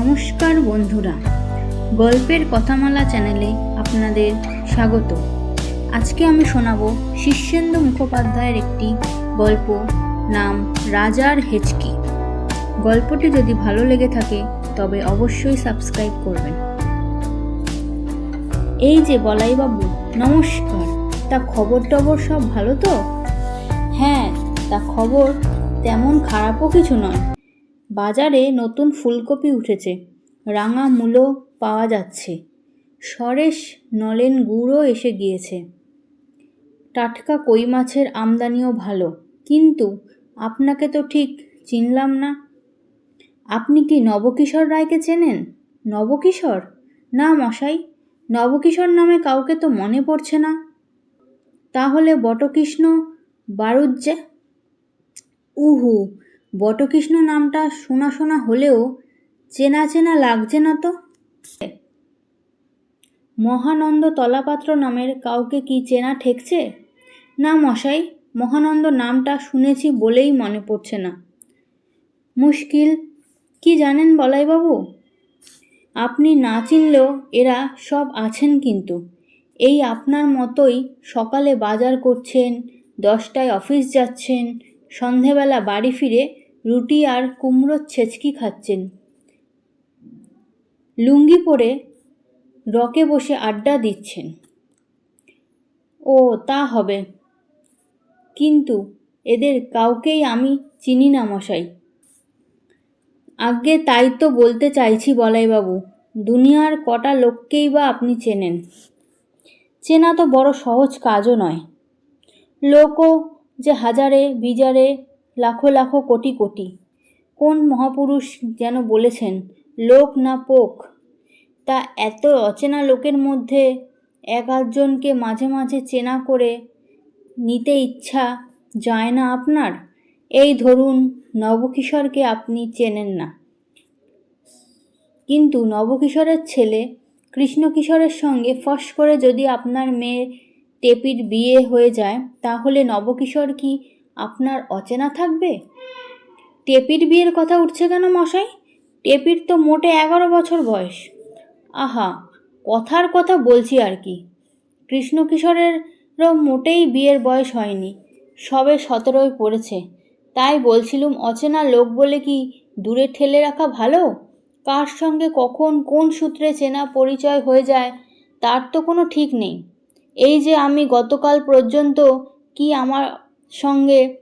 নমস্কার বন্ধুরা। গল্পের কথামালা চ্যানেলে আপনাদের স্বাগত। আজকে আমি শোনাবো শীর্ষেন্দু মুখোপাধ্যায়ের একটি গল্প নাম রাজার হেঁচকি। গল্পটি যদি ভালো লেগে থাকে, তবে অবশ্যই সাবস্ক্রাইব করবেন। এই যে বলাইবাবু, নমস্কার, তা খবর টবর সব ভালো তো? হ্যাঁ তা খবর তেমন খারাপও কিছু নয়। বাজারে নতুন ফুলকপি উঠেছে, রাঙা মূলো পাওয়া যাচ্ছে। সরেশ নলেন গুড়ও এসে গিয়েছে। টাটকা কই মাছের আমদানিও ভালো, কিন্তু আপনাকে তো ঠিক চিনলাম না। আপনি কি নবকিশোর রায়কে চেনেন? নবকিশোর? না মশাই, নবকিশোর নামে কাউকে তো মনে পড়ছে না। তাহলে বটকৃষ্ণ বারুজ্জে উহু বটকৃষ্ণ নামটা শোনা শোনা হলেও চেনা চেনা লাগছে না তো? মহানন্দ তলাপাত্র নামের কাউকে কি চেনা ঠেকছে? না মশাই, মহানন্দ নামটা শুনেছি বলেই মনে পড়ছে না। মুশকিল, কি জানেন বলাইবাবু? আপনি না চিনলেও এরা সব আছেন কিন্তু। এই আপনার মতোই সকালে বাজার করছেন, দশটায় অফিস যাচ্ছেন, সন্ধেবেলা বাড়ি ফিরে রুটি আর কুমড়োর ছেচকি খাচ্ছেন। লুঙ্গি পরে রকে বসে আড্ডা দিচ্ছেন। ও, তা হবে। কিন্তু এদের কাউকেই আমি চিনি না, মশাই। আগে তাই তো বলতে চাইছি বলাইবাবু, দুনিয়ার কটা লোককেই বা আপনি চেনেন। চেনা তো বড় সহজ কাজও নয়। লোকও যে হাজারে, বিজারে লাখো লাখো কোটি কোটি। কোন মহাপুরুষ যেন বলেছেন, লোক না পোক তা এত অচেনা লোকের মধ্যে এক আধজনকে মাঝে মাঝে চেনা করে নিতে ইচ্ছা যায় না আপনার? এই ধরুন, নবকিশোরকে আপনি চেনেন না। কিন্তু নবকিশোরের ছেলে কৃষ্ণকিশোরের সঙ্গে ফস করে যদি আপনার মেয়ে টেপির বিয়ে হয়ে যায়, তাহলে নবকিশোর কি আপনার অচেনা থাকবে? টেপির বিয়ের কথা উঠছে কেন মশাই? টেপির তো মোটে এগারো বছর বয়স। আহা, কথার কথা বলছি আর কি। কৃষ্ণকিশোরেরও মোটেই বিয়ের বয়স হয়নি, সবে সতেরোই পড়েছে। তাই বলছিলুম, অচেনা লোক বলে কি দূরে ঠেলে রাখা ভালো? কার সঙ্গে কখন কোন সূত্রে চেনা পরিচয় হয়ে যায়, তার তো কোনো ঠিক নেই। এই যে আমি গতকাল পর্যন্ত কি আমার সঙ্গে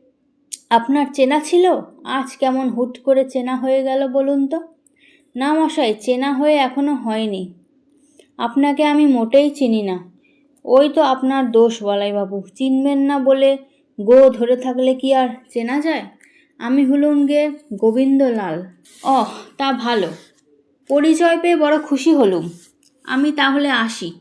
আপনার চেনা ছিল? আজ কেমন হুট করে চেনা হয়ে গেল বলুন তো? না মশাই, চেনা হয়ে এখনও হয়নি। আপনাকে আমি মোটেই চিনি না। ওই তো আপনার দোষ বলাই বাবু চিনবেন না বলে গো ধরে থাকলে কি আর চেনা যায়? আমি হলুম গে গোবিন্দলাল। অহ তা ভালো। পরিচয় পেয়ে বড় খুশি হলুম। আমি তাহলে আসি।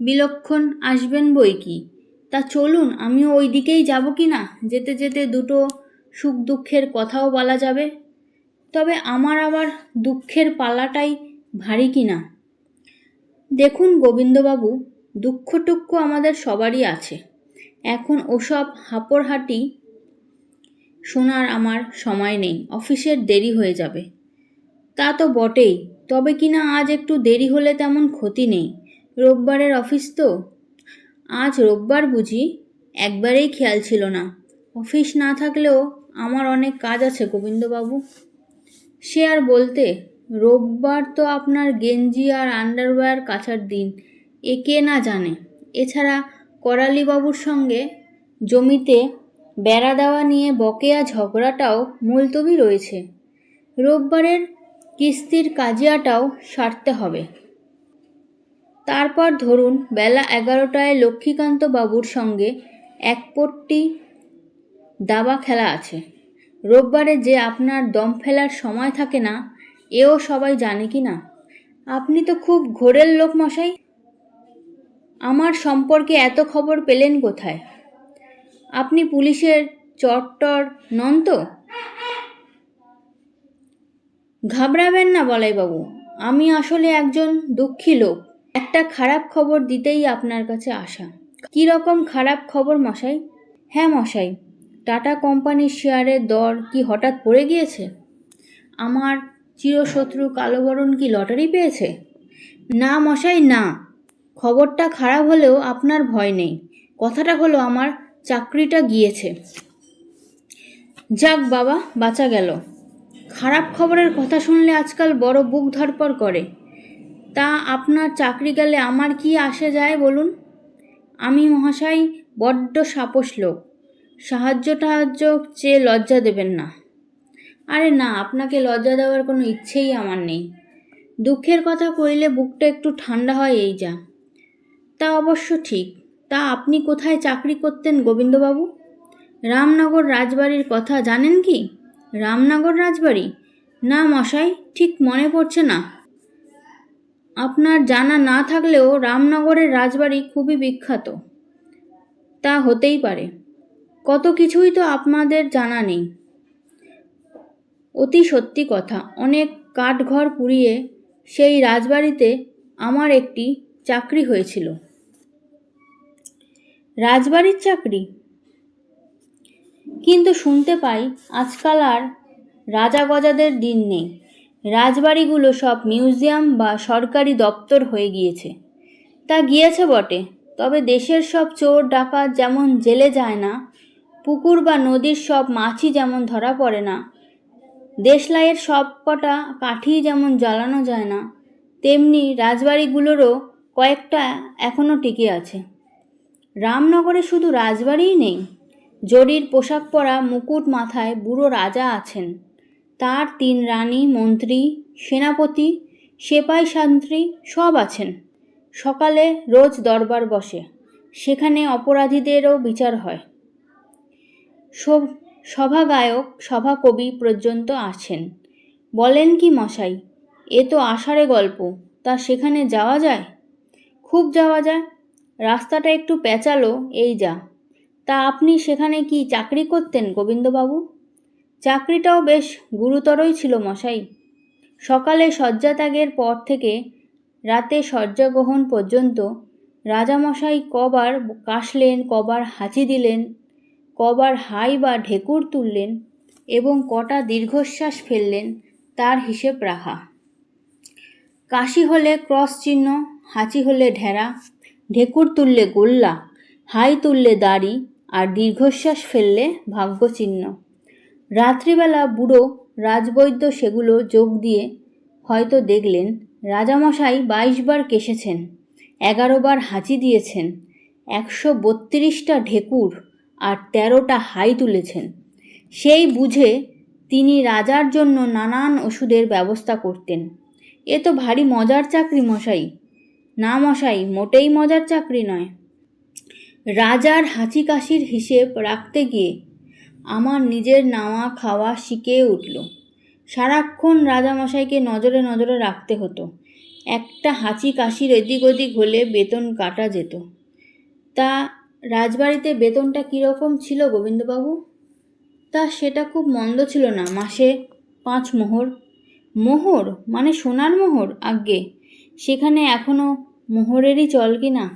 বিলক্ষণ আসবেন বই কি? তা চলুন, আমিও ওই দিকেই যাব কি না? যেতে যেতে দুটো সুখ দুঃখের কথাও বলা যাবে। তবে আমার আবার দুঃখের পালাটাই ভারী কি না? দেখুন গোবিন্দবাবু দুঃখ টুক্ষ আমাদের সবারই আছে। এখন ওসব হাঁপড়হাঁটি শোনার আমার সময় নেই, অফিসের দেরি হয়ে যাবে। তা তো বটেই, তবে কিনা আজ একটু দেরি হলে তেমন ক্ষতি নেই? রোববারের অফিস তো? আজ রোববার বুঝি একবারেই খেয়াল ছিল না। অফিস না থাকলেও আমার অনেক কাজ আছে গোবিন্দবাবু। সে আর বলতে, রোববার তো আপনার গেঞ্জি আর আন্ডারওয়্যার কাচার দিন, এ কে না জানে। এছাড়া করালিবাবুর সঙ্গে জমিতে বেড়া দেওয়া নিয়ে বকেয়া ঝগড়াটাও মুলতবি রয়েছে। রোববারের কিস্তির কাজিয়াটাও সারতে হবে। তারপর ধরুন বেলা এগারোটায় লক্ষ্মীকান্ত বাবুর সঙ্গে এক পট্টি দাবা খেলা আছে। রোববারে যে আপনার দম ফেলার সময় থাকে না, এও সবাই জানে কি না? আপনি তো খুব ঘোরের লোক মশাই। আমার সম্পর্কে এত খবর পেলেন কোথায়? আপনি পুলিশের চট্টর নন তো? ঘাবড়াবেন না বলাইবাবু আমি আসলে একজন দুঃখী লোক। একটা খারাপ খবর দিতেই আপনার কাছে আসা। কী রকম খারাপ খবর মশাই? হ্যাঁ মশাই, টাটা কোম্পানির শেয়ারের দর কি হঠাৎ পড়ে গিয়েছে? আমার চিরশত্রু কালোবরণ কি লটারি পেয়েছে? না মশাই, না। খবরটা খারাপ হলেও আপনার ভয় নেই। কথাটা হলো আমার চাকরিটা গিয়েছে। যাক বাবা, বাঁচা গেল। খারাপ খবরের কথা শুনলে আজকাল বড় বুক ধরপড় করে। তা আপনার চাকরি গেলে আমার কি আসে যায় বলুন? আমি মহাশয় বড্ড সাপোস লোক। সাহায্য টাহায্য চেয়ে লজ্জা দেবেন না। আরে না, আপনাকে লজ্জা দেওয়ার কোনো ইচ্ছেই আমার নেই। দুঃখের কথা কইলে বুকটা একটু ঠান্ডা হয় এই যা। তা অবশ্য ঠিক। তা আপনি কোথায় চাকরি করতেন গোবিন্দবাবু? রামনগর রাজবাড়ির কথা জানেন কি? রামনগর রাজবাড়ি? না মশাই, ঠিক মনে পড়ছে না। আপনার জানা না থাকলেও রামনগরের রাজবাড়ি খুবই বিখ্যাত। তা হতেই পারে। কত কিছুই তো আপনাদের জানা নেই। অতি সত্যি কথা, অনেক কাঠঘর পুড়িয়ে সেই রাজবাড়িতে আমার একটি চাকরি হয়েছিল। রাজবাড়ির চাকরি? কিন্তু শুনতে পাই আজকাল আর রাজা গজাদের দিন নেই। রাজবাড়িগুলো সব মিউজিয়াম বা সরকারি দপ্তর হয়ে গিয়েছে। তা গিয়েছে বটে, তবে দেশের সব চোর ডাকাত যেমন জেলে যায় না, পুকুর বা নদীর সব মাছই যেমন ধরা পড়ে না, দেশলাইয়ের সব কটা কাঠি যেমন জ্বালানো যায় না, তেমনি রাজবাড়িগুলোরও কয়েকটা এখনও টিকে আছে। রামনগরে শুধু রাজবাড়িই নেই, জরির পোশাক পরা মুকুট মাথায় বুড়ো রাজা আছেন। তার তিন রানী, মন্ত্রী, সেনাপতি, সেপাই শান্ত্রী সব আছেন। সকালে রোজ দরবার বসে। সেখানে অপরাধীদেরও বিচার হয়। সভাগায়ক, সভাকবি পর্যন্ত আছেন। বলেন কি মশাই, এ তো আষাঢ়ে গল্প, তা সেখানে যাওয়া যায়? খুব যাওয়া যায়। রাস্তাটা একটু পেঁচালো, এই যা। তা আপনি সেখানে কি চাকরি করতেন গোবিন্দবাবু? চাকরিটাও বেশ গুরুতরই ছিল মশাই। সকালে শয্যাত্যাগের পর থেকে রাতে শয্যাগ্রহণ পর্যন্ত রাজামশাই কবার কাশলেন, কবার হাঁচি দিলেন, কবার হাই বা ঢেকুর তুললেন এবং কটা দীর্ঘশ্বাস ফেললেন তার হিসেব রাখা। কাশি হলে ক্রস চিহ্ন, হাঁচি হলে ঢেরা, ঢেকুর তুললে গোল্লা, হাই তুললে দাড়ি আর দীর্ঘশ্বাস ফেললে ভাগ্যচিহ্ন। রাত্রিবেলা বুড়ো রাজবৈদ্য সেগুলো যোগ দিয়ে হয়তো দেখলেন, রাজামশাই বাইশ বার কেশেছেন এগারো বার হাঁচি দিয়েছেন, একশো বত্রিশটা ঢেকুর আর তেরোটা হাই তুলেছেন। সেই বুঝে তিনি রাজার জন্য নানান ওষুধের ব্যবস্থা করতেন। এ তো ভারী মজার চাকরি মশাই। না মশাই, মোটেই মজার চাকরি নয়। রাজার হাঁচি কাশির হিসেব রাখতে গিয়ে আমার নিজের নাওয়া খাওয়া শিখে উঠল। সারাক্ষণ রাজামশাইকে নজরে নজরে রাখতে হতো। একটা হাঁচি কাশির এদিক ওদিক হলে বেতন কাটা যেত। তা রাজবাড়িতে বেতনটা কীরকম ছিল গোবিন্দবাবু? তা সেটা খুব মন্দ ছিল না। মাসে পাঁচ মোহর। মোহর? মানে সোনার মোহর? আজ্ঞে, সেখানে এখনও মোহরেরই চল কি না?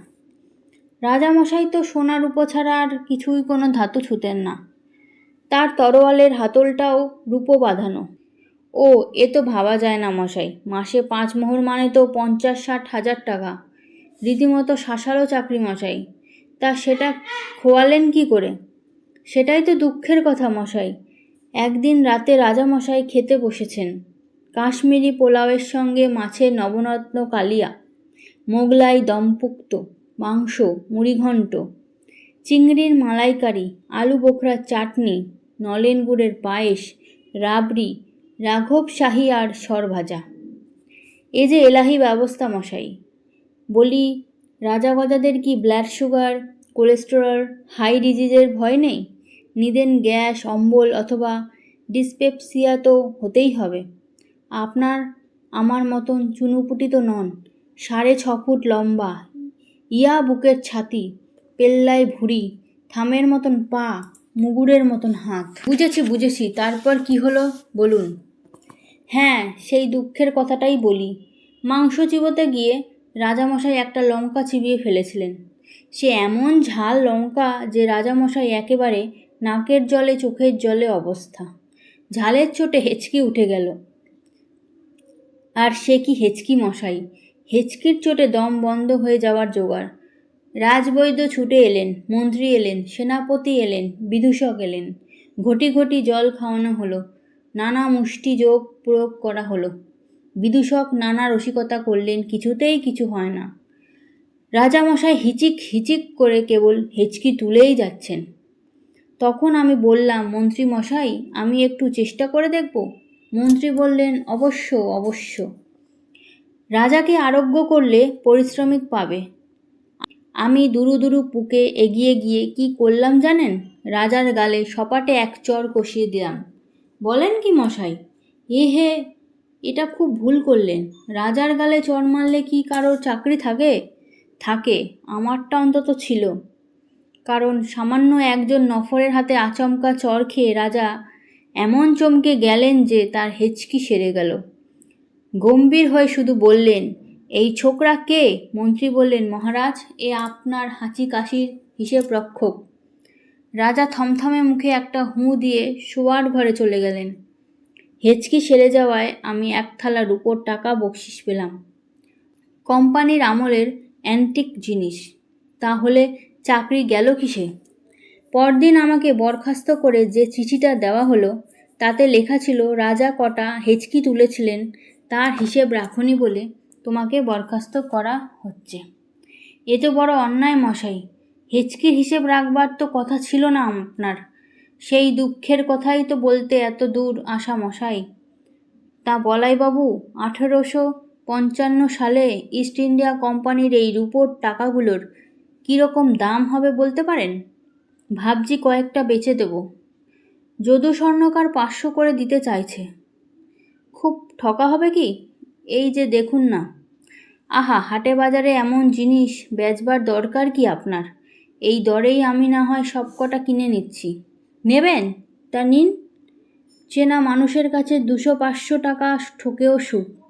রাজামশাই তো সোনার উপ ছাড়া আর কিছুই কোনো ধাতু ছুতেন না। তার তরোয়ালের হাতলটাও রূপো বাঁধানো। ও, এ তো ভাবা যায় না মশাই, মাসে পাঁচ মোহর মানে তো পঞ্চাশ ষাট হাজার টাকা। রীতিমতো শাসালো চাকরি মশাই, তা সেটা খোয়ালেন কি করে? সেটাই তো দুঃখের কথা মশাই, একদিন রাতে রাজামশাই খেতে বসেছেন, কাশ্মীরি পোলাওয়ের সঙ্গে মাছের নবনত্ন কালিয়া, মোগলাই দমপুক্ত, মাংস মুড়িঘণ্ট চিংড়ির মালাইকারি, আলু বোখরার চাটনি, নলেন গুড়ের পায়েস, রাবড়ি, রাঘব শাহী আর সরভাজা। এ যে এলাহি ব্যবস্থা মশাই, বলি রাজা গজাদের কি ব্লাড সুগার, কোলেস্টেরল, হাই ডিজিজের ভয় নেই? নিদেন গ্যাস, অম্বল অথবা ডিসপেপসিয়া তো হতেই হবে। আপনার, আমার মতন চুনুপুটি তো নন, সাড়ে ছ ফুট লম্বা, ইয়া বুকের ছাতি পেল্লায় ভুঁড়ি, থামের মতন পা, মুগুরের মতন হাত। বুঝেছি বুঝেছি, তারপর কি হলো? বলুন। হ্যাঁ সেই দুঃখের কথাটাই বলি। মাংস চিবোতে গিয়ে রাজামশাই একটা লঙ্কা চিবিয়ে ফেলেছিলেন। সে এমন ঝাল লঙ্কা যে রাজামশাই একেবারে নাকের জলে, চোখের জলে অবস্থা। ঝালের চোটে হেঁচকি উঠে গেল। আর সে কি হেঁচকি মশাই? হেঁচকির চোটে দম বন্ধ হয়ে যাওয়ার জোগাড়। রাজবৈদ্য ছুটে এলেন, মন্ত্রী এলেন, সেনাপতি এলেন, বিদূষক এলেন। ঘটি ঘটি জল খাওয়ানো হলো, নানা মুষ্টি যোগ প্রয়োগ করা হলো। বিদূষক নানা রসিকতা করলেন, কিছুতেই কিছু হয় না। রাজামশাই হিচিক হিচিক করে কেবল হেঁচকি তুলেই যাচ্ছেন। তখন আমি বললাম মন্ত্রী মশাই আমি একটু চেষ্টা করে দেখব। মন্ত্রী বললেন, অবশ্য অবশ্য। রাজাকে আরোগ্য করলে পরিশ্রমিক পাবে। আমি দুরু দুরু পুকে এগিয়ে গিয়ে কি করলাম জানেন? রাজার গালে সপাটে এক চর কষিয়ে দিলাম। বলেন কি মশাই? এ হে, এটা খুব ভুল করলেন। রাজার গালে চর মারলে কি কারোর চাকরি থাকে? থাকে, আমারটা অন্তত ছিল। কারণ সামান্য একজন নফরের হাতে আচমকা চর খেয়ে রাজা এমন চমকে গেলেন যে তার হেঁচকি সেরে গেল। গম্ভীর হয়ে শুধু বললেন এই ছোকরা কে? মন্ত্রী বললেন, মহারাজ, এ আপনার হাঁচি কাশির হিসেব রক্ষক। রাজা থমথমে মুখে একটা হুঁ দিয়ে শোয়ার ঘরে চলে গেলেন। হেঁচকি সেরে যাওয়ায় আমি এক থালা রুপোর টাকা বকশিস পেলাম। কোম্পানির আমলের অ্যান্টিক জিনিস। তাহলে চাকরি গেল কিসে? পরদিন আমাকে বরখাস্ত করে যে চিঠিটা দেওয়া হলো, তাতে লেখা ছিল, রাজা কটা হেঁচকি তুলেছিলেন, তার হিসেব রাখনি বলে তোমাকে বরখাস্ত করা হচ্ছে। এ তো বড় অন্যায় মশাই। হেঁচকির হিসেব রাখবার তো কথা ছিল না আপনার। সেই দুঃখের কথাই তো বলতে এত দূর আসা মশাই। তা বলাই বাবু, আঠেরোশো পঞ্চান্ন সালে ইস্ট ইন্ডিয়া কোম্পানির এই রুপোর টাকাগুলোর কীরকম দাম হবে বলতে পারেন? ভাবছি কয়েকটা বেচে দেব। যদু স্বর্ণকার পাঁচশো করে দিতে চাইছে। খুব ঠকা হবে কি? এই যে দেখুন না। আহা, হাটে বাজারে এমন জিনিস বেচবার দরকার কি আপনার? এই দরেই আমি না হয় সব কটা কিনে নিচ্ছি। নেবেন? তা নিন। চেনা মানুষের কাছে দুশো পাঁচশো টাকা ঠকেও সুখ।